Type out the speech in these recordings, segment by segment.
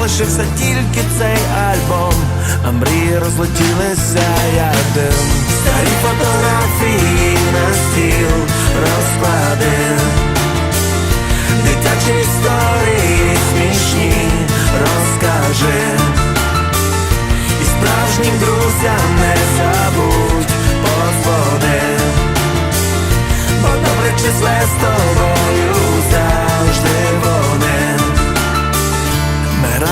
А залишився тільки цей альбом, а мрії розлетілися як дим. Старі фотографії на стіл розкладив. Дитячі історії смішні розкажи І справжнім друзям не забудь подзвони Бо добре числе з тобою завжди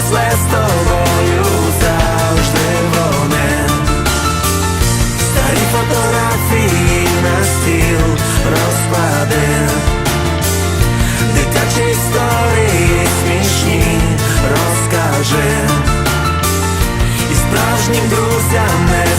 і зле з тобою завжди воне Старі фотографії на стіл розклади. Дитячі історії смішні розкажи. І справжнім друзям не